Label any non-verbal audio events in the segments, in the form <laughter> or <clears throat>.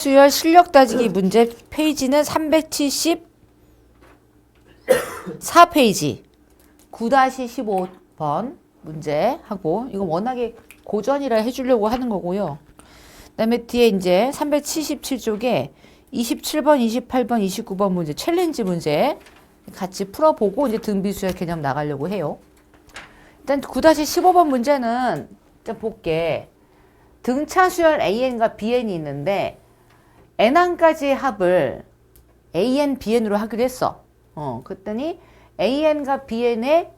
수열 실력 따지기 문제 페이지는 374페이지 9-15번 문제 하고 이거 워낙에 고전이라 해주려고 하는 거고요. 그 다음에 뒤에 이제 377쪽에 27번, 28번, 29번 문제 챌린지 문제 같이 풀어보고 이제 등비수열 개념 나가려고 해요. 일단 9-15번 문제는 볼게. 등차 수열 AN과 BN이 있는데 n항까지의 합을 AN, BN으로 하기로 했어. 어, 그랬더니 AN과 BN의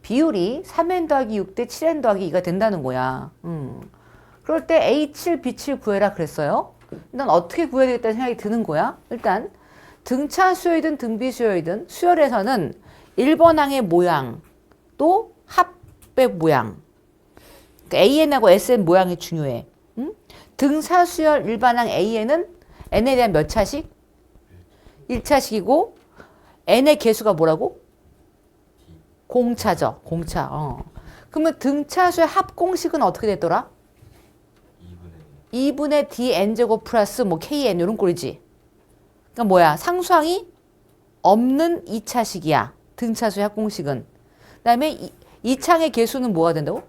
비율이 3n 더하기 6대 7n 더하기 2가 된다는 거야. 음. 그럴 때 A7, B7 구해라 그랬어요. 일단 어떻게 구해야 되겠다는 생각이 드는 거야. 일단 등차 수열이든 등비 수열이든 수열에서는 1번 항의 모양 또 합의 모양 그러니까 AN하고 SN 모양이 중요해. 응? 등차 수열 일반항 AN은 n에 대한 몇 차식? 1차식이고 n의 개수가 뭐라고? 공차죠. 공차. 어. 그러면 등차수의 합공식은 어떻게 됐더라? 2분의 dn제곱 플러스 뭐 kn 이런 꼴이지. 그러니까 뭐야? 상수항이 없는 2차식이야. 등차수의 합공식은. 그 다음에 이, 이 창의 개수는 뭐가 된다고?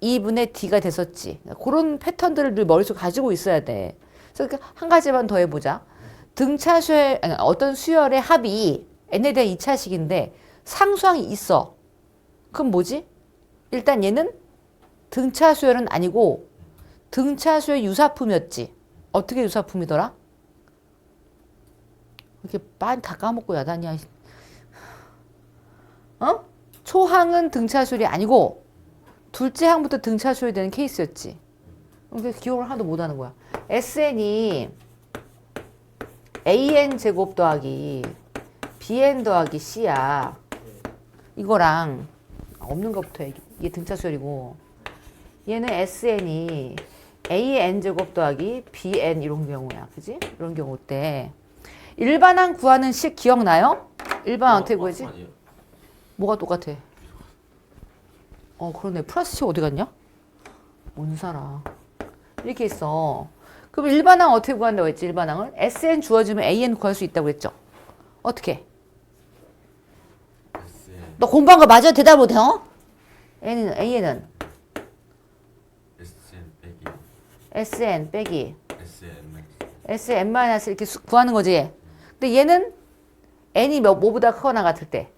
2분의 d가 됐었지. 그런 패턴들을 머릿속에 가지고 있어야 돼. 그래서 한 가지만 더 해보자. 등차수의 아니, 어떤 수열의 합이 n에 대한 2차식인데 상수항이 있어. 그럼 뭐지? 일단 얘는 등차 수열은 아니고 등차 수열 유사품이었지. 어떻게 유사품이더라? 이렇게 많이 다 까먹고 야단이야. 어? 초항은 등차 수열이 아니고 둘째 항부터 등차 수열이 되는 케이스였지. 그러니까 기억을 하나도 못하는 거야. SN이 AN 제곱 더하기 BN 더하기 C야. 이거랑 없는 것부터 얘기. 이게 등차 수열이고 얘는 SN이 AN 제곱 더하기 BN 이런 경우야. 그지? 이런 경우 때 일반항 구하는 식 기억나요? 일반항 어떻게 구하지? 뭐가 똑같아? 어 그러네. 플러스 식 어디 갔냐? 뭔 살아. 이렇게 있어. 그럼 일반항 어떻게 구한다고 했지? 일반항을 SN 주어지면 AN 구할 수 있다고 했죠? 어떻게? 너 공부한 거 맞아? 대답 못해, 어? N은, AN은 SN 빼기 SN 빼기 SN SN 마이너스 이렇게 수- 구하는 거지. 근데 얘는 N이 몇, 뭐보다 크거나 같을 때.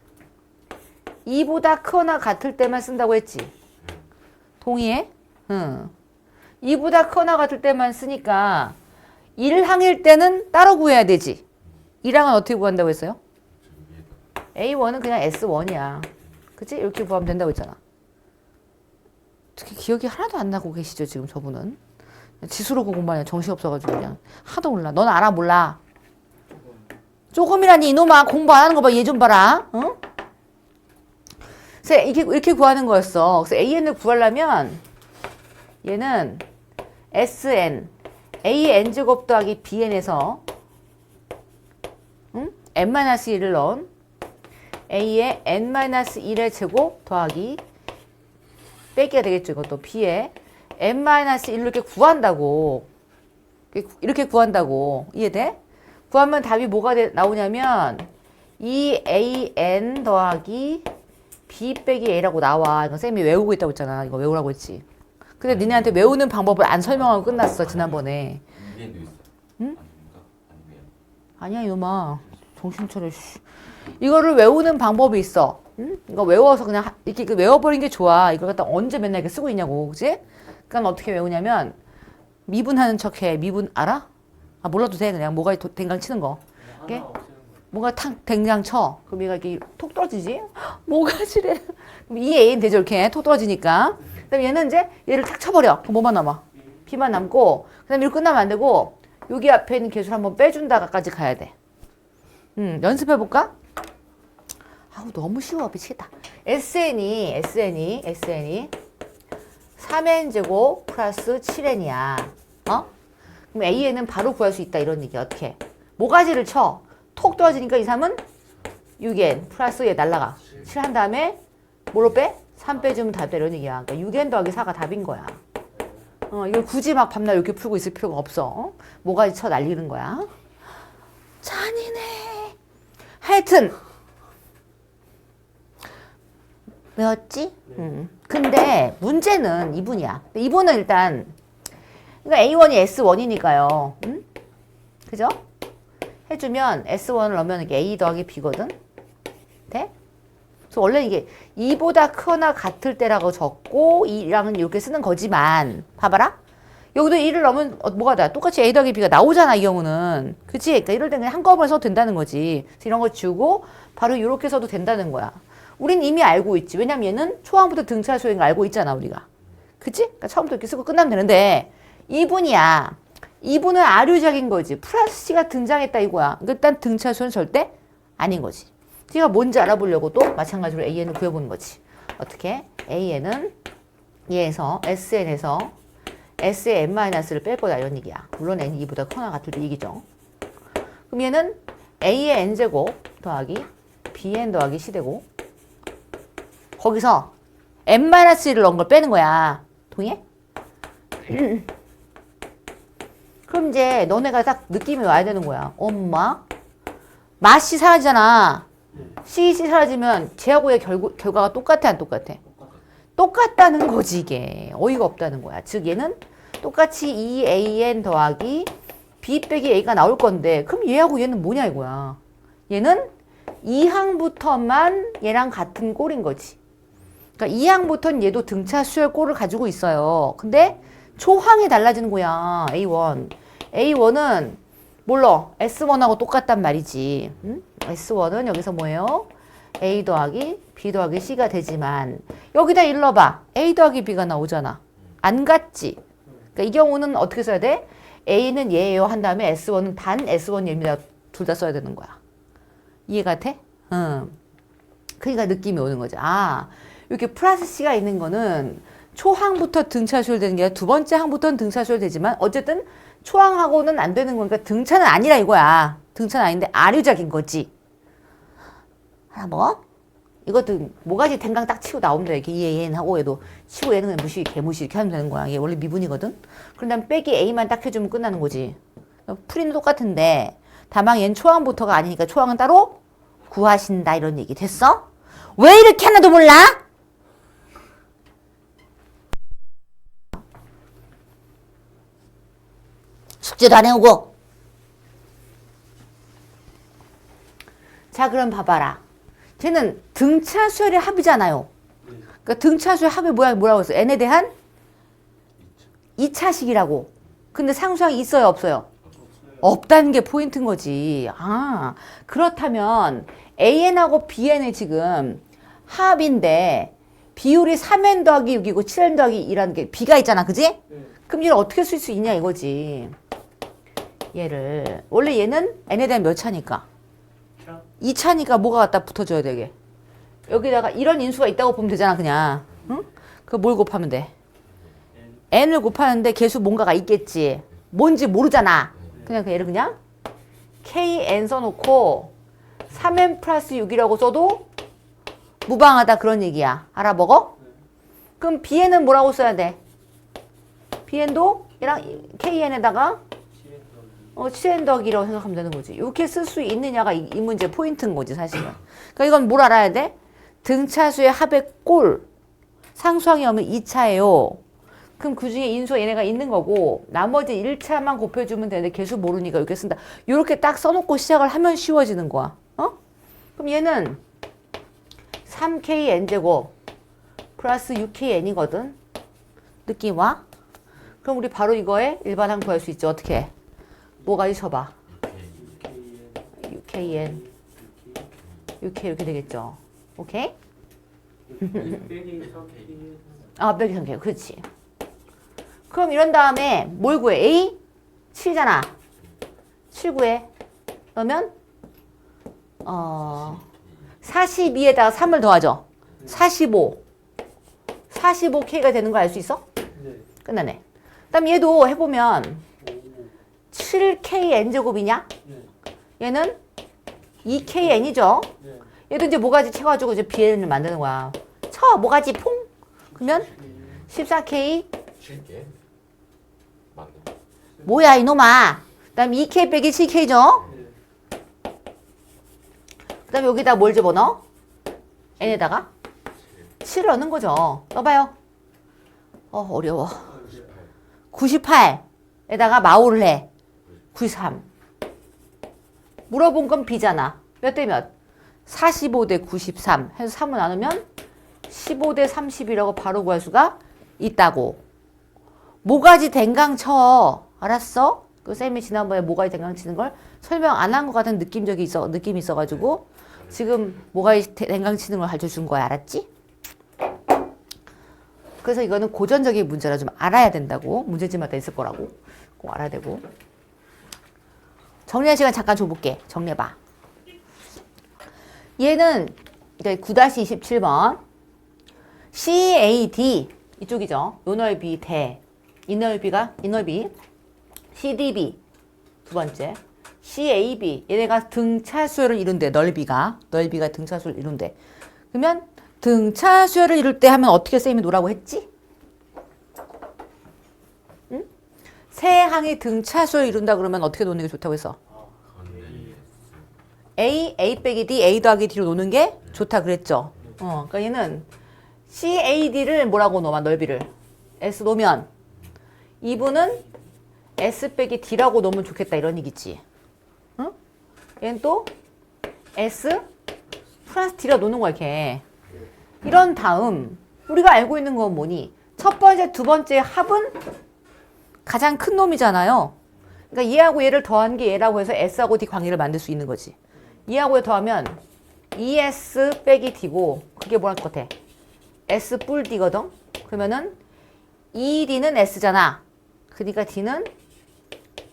2보다 크거나 같을 때만 쓴다고 했지. 동의해? 응. 2보다 크거나 같을 때만 쓰니까 1항일 때는 따로 구해야 되지. 1항은 어떻게 구한다고 했어요? A1은 그냥 S1이야. 그치? 이렇게 구하면 된다고 했잖아. 특히 기억이 하나도 안 나고 계시죠, 지금 저분은? 지수로 공부하냐 정신 없어가지고 그냥 하도 몰라. 넌 알아 몰라. 조금이라니 이놈아 공부 안 하는 거 봐. 얘 좀 봐라. 응? 그래서 이렇게 이렇게 구하는 거였어. 그래서 AN을 구하려면 얘는 SN AN 제곱 더하기 BN에서 응? n-1을 넣은 A의 n-1의 제곱 더하기 빼기가 되겠죠. 이것도 B에 n-1로 이렇게 구한다고. 이렇게 구한다고. 이해돼? 구하면 답이 뭐가 돼- 나오냐면 2an 더하기 b 빼기 a라고 나와. 이거 쌤이 외우고 있다고 했잖아. 이거 외우라고 했지. 근데 니네한테 외우는 방법을 안 설명하고 끝났어. 지난번에. 응? 아니야 이놈아. 정신 차려. 씨. 이거를 외우는 방법이 있어. 응? 이거 외워서 그냥 하- 이렇게 그 외워버린 게 좋아. 이걸 갖다 언제 맨날 이렇게 쓰고 있냐고. 그지? 그러니까 어떻게 외우냐면 미분하는 척해. 미분 알아? 아 몰라도 돼. 그냥 뭐가 도- 댕강 치는 거. 이게 뭐가 탁 댕강 쳐. 그럼 얘가 이렇게 톡 떨어지지? <gasps> 뭐가 지래? 그럼 이 A는 되죠 이렇게 톡 떨어지니까. 그다음 얘는 이제 얘를 탁 쳐버려. 그럼 뭐만 남아? B만 남고. 그다음 이렇게 끝나면 안 되고 여기 앞에 있는 개수를 한번 빼준다까지 가야 돼. 음, 연습해볼까? 아우, 너무 쉬워. 미치겠다. SN이, SN이, SN이 3n제곱 플러스 7n이야. 어? 그럼 AN은 바로 구할 수 있다. 이런 얘기. 어떻게? 모가지를 쳐. 톡 떨어지니까 이 3은 6n 플러스 얘 날라가. 7 한 다음에 뭐로 빼? 3 빼주면 답이다. 이런 얘기야. 그러니까 6n 더하기 4가 답인 거야. 어, 이걸 굳이 막 밤낮 이렇게 풀고 있을 필요가 없어. 어? 뭐가 쳐 날리는 거야. 잔인해. 하여튼 왜였지? 음. 근데 문제는 이분이야. 이분은 일단 그러니까 A1이 S1이니까요. 음? 그죠? 해주면 S1을 넣으면 A 더하기 B거든. 원래 이게 2보다 크거나 같을 때라고 적고 2랑은 이렇게 쓰는 거지만 봐봐라. 여기도 1을 넣으면 어, 뭐가 나? 똑같이 A 더하기 B가 나오잖아 이 경우는. 그치? 그러니까 이럴 때는 한꺼번에 써도 된다는 거지. 그래서 이런 거 지우고 바로 이렇게 써도 된다는 거야. 우린 이미 알고 있지. 왜냐면 얘는 초항부터 등차 수행을 알고 있잖아 우리가. 그치? 그러니까 처음부터 이렇게 쓰고 끝나면 되는데 이분이야. 이분은 아류적인 거지. 플러스 C가 등장했다 이거야. 그러니까 일단 등차 수는 절대 아닌 거지. C가 뭔지 알아보려고 또 마찬가지로 AN을 구해보는 거지. 어떻게? AN은 얘에서 SN에서 S의 n-를 뺄 거다 이런 얘기야. 물론 n이 2보다 커나 같을 때 얘기죠. 그럼 얘는 A의 n제곱 더하기 Bn 더하기 C되고 거기서 n-1을 넣은 걸 빼는 거야. 동의해? <clears throat> 그럼 이제 너네가 딱 느낌이 와야 되는 거야. 엄마 맛이 사라지잖아. C 사라지면 쟤하고의 결, 결과가 똑같아 안 똑같아? 똑같다는 거지 이게. 어이가 없다는 거야. 즉 얘는 똑같이 2an 더하기 b 빼기 a가 나올 건데 그럼 얘하고 얘는 뭐냐 이거야? 얘는 2항부터만 얘랑 같은 꼴인 거지. 그러니까 2항부터는 얘도 등차 수열 꼴을 가지고 있어요. 근데 초항이 달라지는 거야 a1 a1은 몰라. S1하고 똑같단 말이지. 응? s1은 여기서 뭐예요? a 더하기 b 더하기 c가 되지만 여기다 일러봐. A 더하기 b가 나오잖아. 안 같지. 그러니까 이 경우는 어떻게 써야 돼? A는 얘예요. 한 다음에 s1은 단 s1 얘입니다. 둘 다 써야 되는 거야. 이해가 돼? 응. 그러니까 느낌이 오는 거지. 아 이렇게 플러스 c가 있는 거는 초항부터 등차수열 되는 게 아니라 두 번째 항부터는 등차수열 되지만 어쨌든 초항하고는 안 되는 거니까 등차는 아니라 이거야 등차는 아닌데 아류작인 거지 하나 뭐? 이것도 모가지 댕강 딱 치고 돼. 이렇게 얘, 얘는 하고 얘도 치고 얘는 그냥 무시, 개무시 이렇게 하면 되는 거야. 얘 원래 미분이거든? 그런 다음 빼기 A만 딱 해주면 끝나는 거지. 풀이는 똑같은데 다만 얘는 초항부터가 아니니까 초항은 따로 구하신다 이런 얘기 됐어? 왜 이렇게 하나도 몰라? 숙제도 안 해오고 자 그럼 봐봐라 쟤는 등차 수열의 합이잖아요. 그러니까 등차 수열 합이 뭐야 뭐라고 했어? n에 대한 2차식이라고. 근데 상수항이 있어요, 없어요? 없다는 게 포인트인 거지. 아, 그렇다면 AN하고 BN의 지금 합인데 비율이 3n 더하기 6이고 7n 더하기 2라는 게 B가 있잖아. 그지? 그럼 얘를 어떻게 쓸 수 있냐 이거지. 얘를. 원래 얘는 n에 대한 몇 차니까? 2차니까 뭐가 갖다 붙어줘야 되게. 여기다가 이런 인수가 있다고 보면 되잖아, 그냥. 응? 그뭘 곱하면 돼? n을 곱하는데 개수 뭔가가 있겠지. 뭔지 모르잖아. 그냥 그 얘를 그냥 kn 써놓고 3n 플러스 6이라고 써도 무방하다 그런 얘기야. 알아먹어? 그럼 bn은 뭐라고 써야 돼? bn도 얘랑 kn에다가 어, 7n 더하기라고 생각하면 되는 거지. 이렇게 쓸 수 있느냐가 이, 이 문제 포인트인 거지, 사실은. 그러니까 이건 뭘 알아야 돼? 등차수의 합의 꼴. 상수항이 오면 2차예요. 그럼 그 중에 인수 얘네가 있는 거고, 나머지 1차만 곱해주면 되는데 개수 모르니까 이렇게 쓴다. 이렇게 딱 써놓고 시작을 하면 쉬워지는 거야. 어? 그럼 얘는 3kn제곱 플러스 6kn이거든. 느낌 와? 그럼 우리 바로 이거에 일반항 구할 수 있죠. 어떻게? 뭐가 있어봐. 6kn. 6k 이렇게 되겠죠. 오케이? 아, 빼기 상태. 그렇지. 그럼 이런 다음에 뭘 구해? A? 7잖아. 7 구해. 그러면 어 42에다가 3을 더하죠. 45. 45K가 되는 거 알 수 있어? 끝나네. 그다음 얘도 해보면 7K N제곱이냐? 얘는 2KN이죠? 얘도 이제 모가지 채가지고 이제 BN을 만드는 거야. 쳐, 모가지 퐁! 그러면 14K 7개? 뭐야 이놈아. 그다음 2K 빼기 7K죠? 그다음 여기다 뭘 집어넣어? n에다가 7을 넣는 거죠. 써봐요. 어 어려워. 98에다가 마오를 해. 93. 물어본 건 B잖아. 몇 대 몇? 45 대 93 해서 3을 나누면 15 대 30이라고 바로 구할 수가 있다고. 모가지 댕강 쳐. 알았어? 그 쌤이 지난번에 모가지 댕강 치는 걸 설명 안 한 것 같은 느낌적이 있어, 느낌이 있어가지고 지금 모가지 댕강 치는 걸 가르쳐 준 거야. 알았지? 그래서 이거는 고전적인 문제라 좀 알아야 된다고. 문제집마다 있을 거라고. 꼭 알아야 되고. 정리할 시간 잠깐 줘볼게. 정리해봐. 얘는 이제 9-27번 CAD 이쪽이죠. 요 넓이 대. 이 넓이가 이 넓이 CDB 두 번째 CAB 얘네가 등차수열을 이룬대 넓이가 넓이가 등차수열을 이룬대. 그러면 등차수열을 이룰 때 하면 어떻게 쌤이 노라고 했지? 응? 세 항이 등차수열을 이룬다 그러면 어떻게 노는 게 좋다고 했어? A, A 빼기 D, A 더하기 D로 노는 게 좋다 그랬죠. 어, 그러니까 얘는 CAD를 뭐라고 놓으면 넓이를 S 놓으면 이분은 S 빼기 D라고 놓으면 좋겠다 이런 얘기지. 응? 얘는 또 S 플러스 D라 놓는 거야 이렇게. 이런 다음 우리가 알고 있는 건 뭐니? 첫 번째, 두 번째 합은 가장 큰 놈이잖아요. 그러니까 얘하고 얘를 더한 게 얘라고 해서 S하고 D 관계를 만들 수 있는 거지. 얘하고 얘 더하면 ES 빼기 D고 그게 뭐랄 것 같아? S 뿔 D거든? 그러면은 2D는 S잖아. 그러니까 D는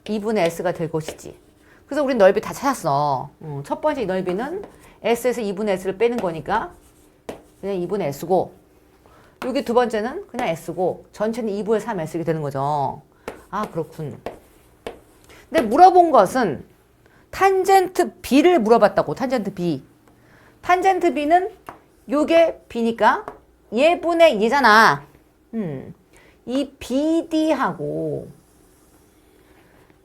2분의 S가 될 것이지. 그래서 우린 넓이 다 찾았어. 음, 첫 번째 넓이는 S에서 2분의 S를 빼는 거니까 그냥 2분의 S고 여기 두 번째는 그냥 S고 전체는 2분의 3 S 이렇게 되는 거죠. 아 그렇군. 근데 물어본 것은 탄젠트 B를 물어봤다고. 탄젠트 B. 탄젠트 B는 요게 B니까 얘분의 얘잖아. 음. 이 BD하고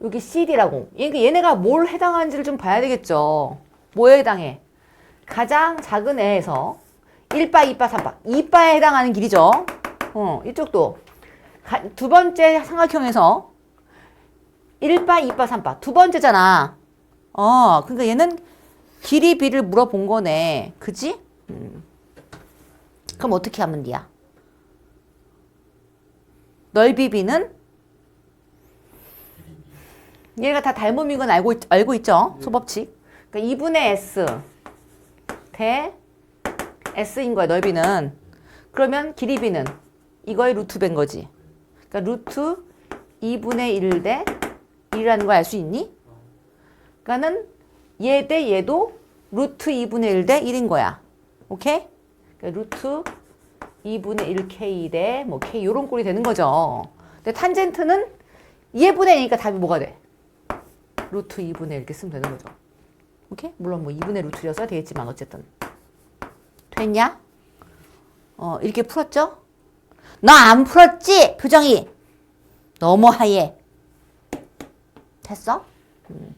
여기 CD라고. 얘- 얘네가 뭘 해당하는지를 좀 봐야 되겠죠. 뭐에 해당해? 가장 작은 애에서 1바, 2바, 3바. 2바에 해당하는 길이죠. 어, 이쪽도. 가- 두 번째 삼각형에서 1바, 2바, 3바. 두 번째잖아. 어, 그러니까 얘는 길이 B를 물어본 거네. 그지? 음. 그럼 어떻게 하면 돼야? 넓이 B는 얘가 다 닮음인 건 알고, 있, 알고 있죠? 소법칙. 그러니까 2분의 S 대 S인 거야, 넓이는. 그러면 길이 B는 이거의 루트 밴 거지. 그러니까 루트 2분의 1 대 1이라는 걸 알 수 있니? 그러니까는 얘 대 얘도 루트 2분의 1 대 1인 거야. 오케이? 그러니까 루트 2분의 1k 대 뭐 k 요런 꼴이 되는 거죠. 근데 탄젠트는 얘분의 1이니까 답이 뭐가 돼? 루트 2분의 1 이렇게 쓰면 되는 거죠. 오케이? 물론 뭐 2분의 루트려 써야 되겠지만 어쨌든. 됐냐? 어, 이렇게 풀었죠? 나안 풀었지? 표정이. 너무 하얘. 됐어? 음.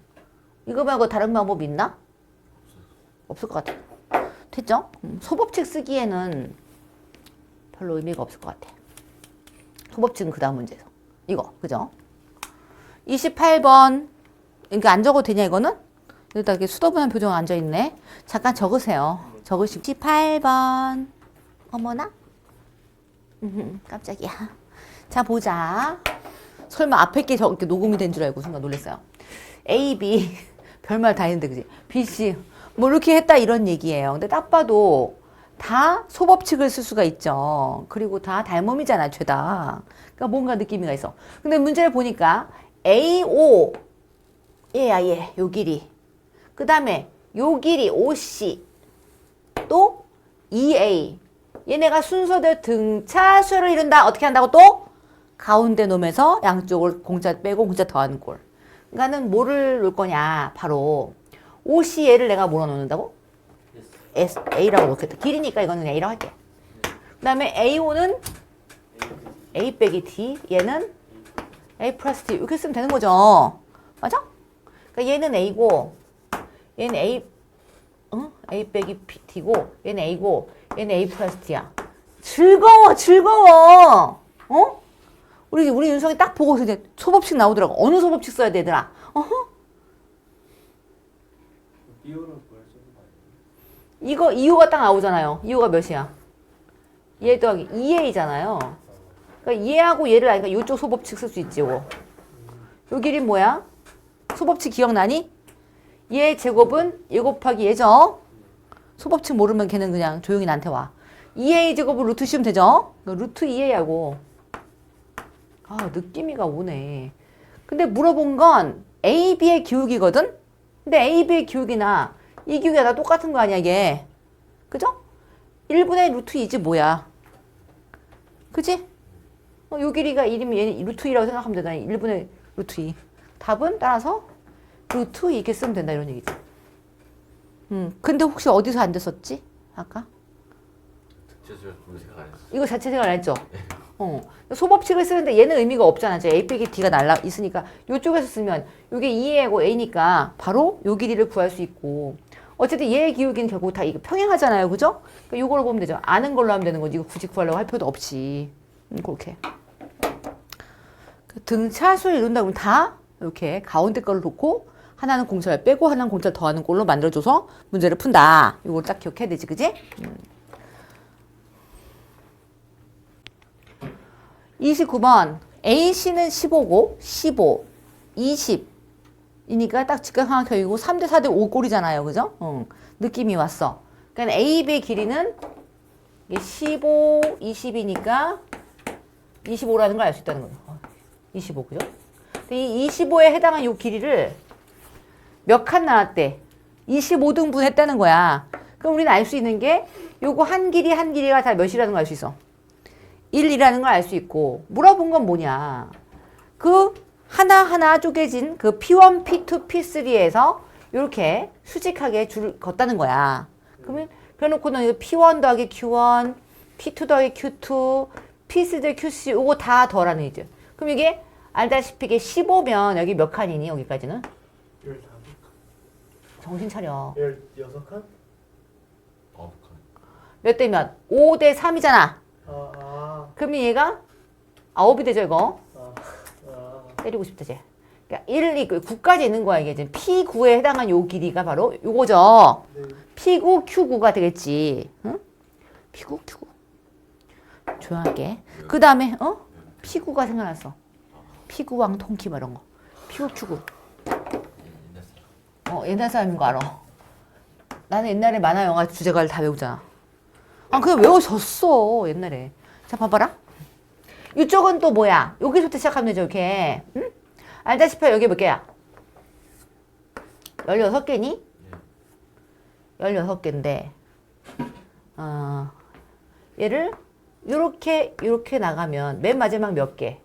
이거 말고 다른 방법 있나? 없을 것 같아. 됐죠? 음, 소법칙 쓰기에는 별로 의미가 없을 것 같아. 소법칙은 그 다음 문제에서. 이거, 그죠? 28번. 이거 안 적어도 되냐, 이거는? 여기다 이렇게 수도분한 표정 앉아있네. 잠깐 적으세요. 적으시 28번. 어머나? 음, 깜짝이야. 자, 보자. 설마 앞에 게 저렇게 녹음이 된 줄 알고 순간 놀랐어요. A, B. <laughs> 별말 다 했는데, 그지? B, C. 뭐 이렇게 했다 이런 얘기예요. 근데 딱 봐도 다 소법칙을 쓸 수가 있죠. 그리고 다 닮음이잖아, 죄다. 그러니까 뭔가 느낌이가 있어. 근데 문제를 보니까 AO. 얘야, 얘. 요 길이. 그 다음에 요 길이 OC. 또 EA. 얘네가 순서대로 등차수를 이룬다. 어떻게 한다고 또? 가운데 놈에서 양쪽을 공짜 빼고 공짜 더하는 꼴. 그러니까는 뭐를 놓을 거냐? 바로 OCA를 내가 뭐로 놓는다고? S, A라고 놓겠다. 길이니까 이거는 A라고 할게. 그 다음에 AO는 A 빼기 D. 얘는 A 플러스 T 이렇게 쓰면 되는 거죠. 맞아? 그러니까 얘는 A고 얘는 A 어? A 빼기 T고 얘는 A고 얘는 A 플러스 T야. 즐거워 즐거워. 어? 우리 우리 윤성이 딱 보고서 이제 소법칙 나오더라고. 어느 소법칙 써야 되더라. 어허? 거? 이거 이유가 딱 나오잖아요. 이유가 몇이야? 얘 더하기 2a잖아요. 그러니까 얘하고 얘를 아니까 이쪽 소법칙 쓸 수 있지, 요거. 요 길이 뭐야? 소법칙 기억나니? 얘 제곱은 얘 곱하기 얘죠? 소법칙 모르면 걔는 그냥 조용히 나한테 와. 2a 제곱을 루트 씌우면 되죠? 루트 2a하고 아, 느낌이가 오네. 근데 물어본 건 a, b의 기울기거든? 근데 a, b의 기울기나 이 기울기가 다 똑같은 거 아니야, 이게. 그죠? 1분의 루트 2지 뭐야. 그지? 어, 요 길이가 1이면 얘는 루트 2라고 생각하면 되잖아. 1분의 루트 2. 답은 따라서 루트 2 이렇게 쓰면 된다 이런 얘기지. 음, 근데 혹시 어디서 안 됐었지? 아까? 했어. 이거 자체 생각 안 했죠? 어. 소법칙을 쓰는데 얘는 의미가 없잖아. 이제 A 빼기 D가 날라 있으니까 이쪽에서 쓰면 이게 2A하고 A니까 바로 요 길이를 구할 수 있고 어쨌든 얘의 기울기는 결국 다 이거 평행하잖아요. 그죠? 그러니까 요거를 보면 되죠. 아는 걸로 하면 되는 거지. 이거 굳이 구하려고 할 필요도 없이. 음, 그렇게. 그 등차수를 이룬다 그러면 다 이렇게 가운데 거를 놓고 하나는 공차를 빼고 하나는 공차를 더하는 꼴로 만들어줘서 문제를 푼다. 요걸 딱 기억해야 되지. 그지? 29번 A씨는 15고 15, 20이니까 딱 직각항 결이고 3대 4대 5 꼴이잖아요. 그죠? 응. 느낌이 왔어. 그러니까 A, B의 길이는 이게 15, 20이니까 25라는 걸 알 수 있다는 거죠. 어, 25, 그죠? 근데 이 25에 해당한 이 길이를 몇 칸 나왔대? 25등분 했다는 거야. 그럼 우리는 알 수 있는 게 요거 한 길이 한 길이가 다 몇이라는 걸 알 수 있어. 1이라는 걸 알 수 있고 물어본 건 뭐냐 그 하나하나 쪼개진 그 P1, P2, P3에서 이렇게 수직하게 줄을 걷다는 거야 그러면 그래놓고는 이거 P1 더하기 Q1 P2 더하기 Q2 P3 더하기 QC 이거 다 더라는 얘기죠 그럼 이게 알다시피 이게 15면 여기 몇 칸이니 여기까지는 15칸? 정신 차려 16칸? 아홉 칸. 몇 대 몇? 5 대 3이잖아 아, 아, 그러면 얘가 9이 되죠 이거 아, 아. 때리고 싶다, 쟤. 그러니까 1, 2, 9까지 있는 거야, 이게. 지금 P9에 해당한 요 길이가 바로 요거죠. 네. P9, Q9가 되겠지. 응? P9, Q9. 조용하게. 그 다음에, 어? P9가 생각났어. P9왕 통키 뭐 이런 거. P9, Q9. 옛날 사람. 어, 옛날 사람인 거 알아. 나는 옛날에 만화 영화 주제가를 다 외우잖아. 아, 그냥 외워졌어, 옛날에. 자, 봐봐라. 이쪽은 또 뭐야? 여기서부터 시작하면 되죠, 이렇게. 응? 알다시피 여기 몇 개야? 16개니? 16개인데, 어, 얘를 요렇게, 요렇게 나가면 맨 마지막 몇 개?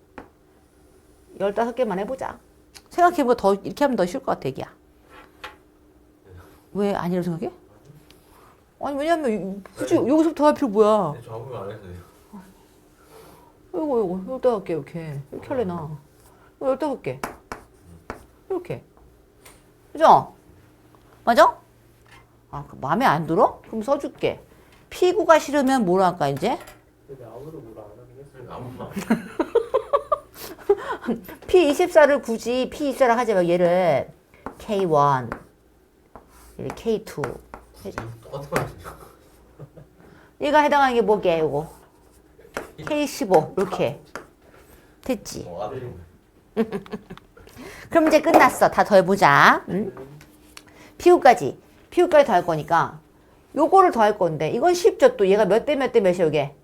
15개만 해보자. 생각해보면 더, 이렇게 하면 더 쉬울 것 같아, 애기야. 왜 아니라고 생각해? 아니, 왜냐면, 이- 굳이 여기서부터 할 필요 뭐야? 네, 저 아무 말안 했어요. 이거, 이거, 열다섯 개, 이렇게. 이렇게 할래 나. 이거 열다섯 개. 이렇게. 그죠? 맞아? 아, 그 마음에 안 들어? 그럼 써줄게. 피구가 싫으면 뭘 할까, 이제? 근데 아무도 뭐라 안 하긴 했어요. 아무 말. <laughs> P24를 굳이 P24를 하지 마. 얘를 K1, 얘를 K2. 똑같은 말 했어요. 얘가 해당하는 게 뭐게, 이거? K15, 이렇게. 됐지? 뭐 아들이 <laughs> 그럼 이제 끝났어. 다 더해보자. 응? 피우까지. 피우까지 더할 거니까. 요거를 더 할 건데, 이건 쉽죠. 또 얘가 몇 대 몇 대 몇이야, 이게?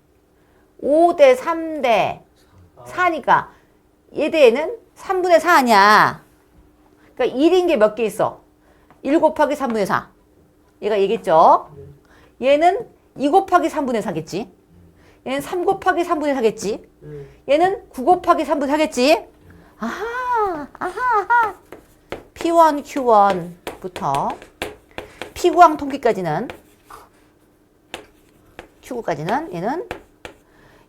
5대 3대 4니까. 얘 대에는 3분의 4 아니야. 그러니까 1인 게 몇 개 있어? 1 곱하기 3분의 4. 얘가 얘기했죠? 얘는 2 곱하기 3분의 4겠지? 얘는 3 곱하기 3분의 4겠지? 네. 얘는 9 곱하기 3분의 4겠지? 아하, 아하, 아하. P1, Q1부터 P9항 통기까지는 Q9까지는 얘는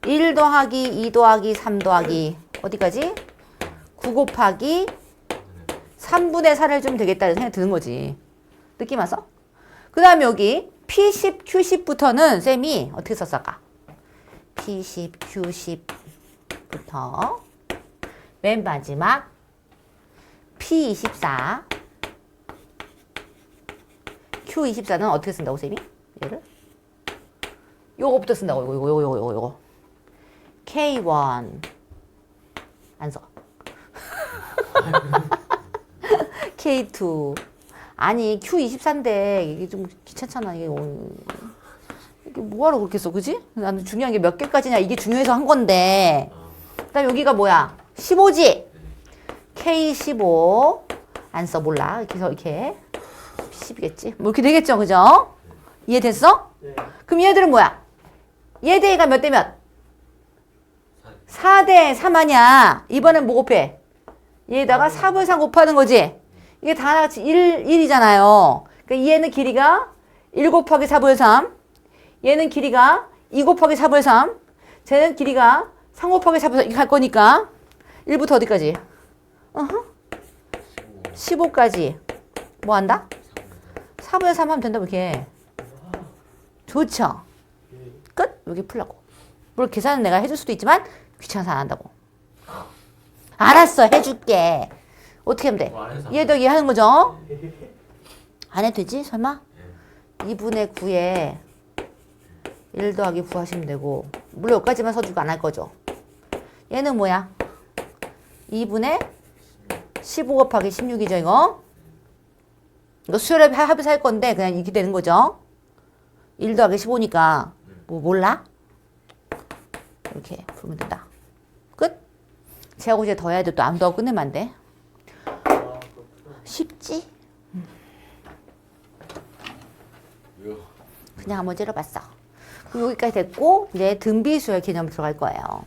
1 더하기 2 더하기 3 더하기 어디까지? 9 곱하기 3분의 4를 주면 되겠다는 생각이 드는 거지. 느낌 왔어? 그 다음에 여기 P10, Q10부터는 쌤이 어떻게 썼을까? P10, Q10부터 맨 마지막 P24, Q24는 어떻게 쓴다고 쌤이? 얘를? 요거부터 쓴다고 요거 요거 요거 요거 요거 K1 안 써. <laughs> K2 아니 Q24인데 이게 좀 귀찮잖아 이게 어, 이게 뭐하러 그렇게 써 그지? 나는 중요한 게 몇 개까지냐 이게 중요해서 한 건데 그 다음 여기가 뭐야 15지 K15 안 써 몰라 이렇게 해서 이렇게 10이겠지 뭐 이렇게 되겠죠 그죠? 이해됐어? 네. 그럼 얘들은 뭐야? 얘 대가 몇 대 몇? 4대 3 아니야. 이번엔 뭐 곱해? 얘에다가 4분의 3 곱하는 거지. 이게 다 하나같이 1, 1이잖아요. 그러니까 얘는 길이가 1 곱하기 4분의 3. 얘는 길이가 2 곱하기 4분의 3. 쟤는 길이가 3 곱하기 4분의 3 이렇게 할 거니까 1부터 어디까지? 어허. 15까지. 뭐 한다? 4분의 3 하면 된다, 이렇게. 좋죠? 예. 끝? 여기 풀라고. 물론 계산은 내가 해줄 수도 있지만 귀찮아서 안 한다고. 알았어, 해줄게. 어떻게 하면 돼? 뭐 얘도 얘 하는 거죠? 안 해도 되지? 설마? 2분의 9에 1 더하기 9 하시면 되고 물론 여기까지만 써주고 안 할 거죠. 얘는 뭐야? 2분의 15 곱하기 16이죠, 이거? 이거 수열의 합에서 할 건데 그냥 이렇게 되는 거죠. 1 더하기 15니까 뭐 몰라? 이렇게 풀면 된다. 끝? 제하고 이제 더 해야 돼. 또안 더하고 끝내면 안 돼. 쉽지? 그냥 한번. 그럼 여기까지 됐고 이제 등비수열 개념 들어갈 거예요.